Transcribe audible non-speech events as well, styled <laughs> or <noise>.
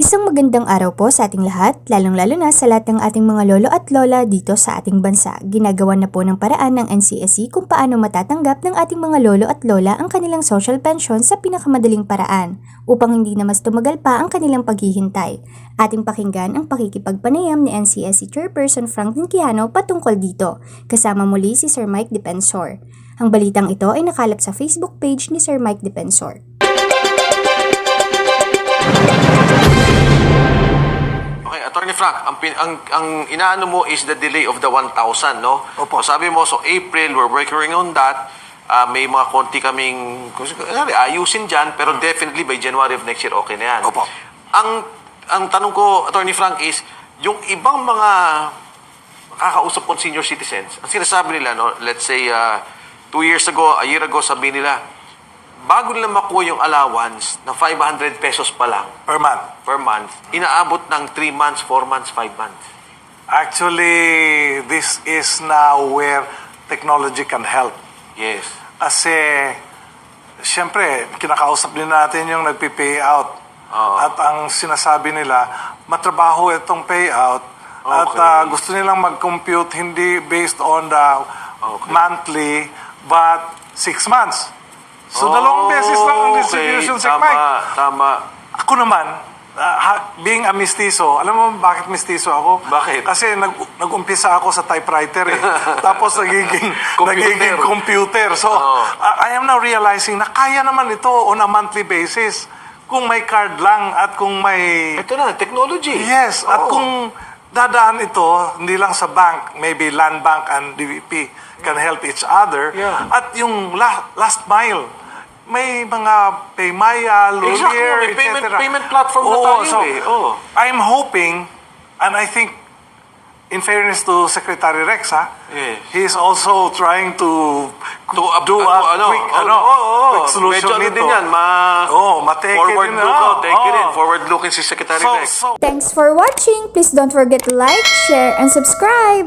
Isang magandang araw po sa ating lahat, lalong-lalo na sa lahat ng ating mga lolo at lola dito sa ating bansa. Ginagawa na po ng paraan ng NCSE kung paano matatanggap ng ating mga lolo at lola ang kanilang social pension sa pinakamadaling paraan upang hindi na mas tumagal pa ang kanilang paghihintay. Ating pakinggan ang pakikipagpanayam ni NCSE Chairperson Franklin Quijano patungkol dito, kasama muli si Sir Mike Depensor. Ang balitang ito ay nakalap sa Facebook page ni Sir Mike Depensor. Attorney Frank, ang, pin- ang, ang inaano mo is the delay of the 1,000, no? Opo. So sabi mo, so April, we're working on that. Ah, may mga konti kaming, kung sabi, ayusin dyan, pero definitely by January of next year, okay na yan. Opo. Ang, ang tanong ko, Attorney Frank, is, yung ibang mga kakausap ko senior citizens, ang sinasabi nila, no, let's say, ah, two years ago, a year ago, sabi nila, bago nila makuha yung allowance na 500 pesos pa lang, per month. per month, inaabot ng 3 months, 4 months, 5 months. Actually, this is now where technology can help. Yes. Kasi, siyempre, kinakausap din natin yung nagpi-pay out. Oo. At ang sinasabi nila, matrabaho itong payout. At Okay. ah, gusto nilang mag-compute hindi based on the Okay. monthly, but six months. So, dalawang beses lang ang distribution okay. sa tama, Mike. Tama. Ako naman, ha- being a mistizo, alam mo bakit mistizo ako? Bakit? Kasi nag, nag-umpisa ako sa typewriter eh. <laughs> Tapos nagiging, <laughs> Computer. nagiging computer. So, Oo. I I am now realizing na kaya naman ito on a monthly basis. Kung may card lang at kung may... Ito na, technology. Yes, at Oo. kung dadaan ito, hindi lang sa bank, maybe Land Bank and DVP can help each other. Yeah. At yung la- last mile, may mga Paymaya, Lulier, Exactly, may payment- etc. payment platform na tayo so, eh, oo. I'm hoping, and I think, in fairness to Secretary Rex, ha, Yes. he's also trying to, To up- do a ano, ano, quick, oh, ano, oh, oh, quick solution Medyo ano nito. din yan, ma... Oo, mateke forward din, look, ah. oh, take it in. Oo. Forward looking si Secretary So, Rex. so, Thanks for watching! Please don't forget to like, share, and subscribe!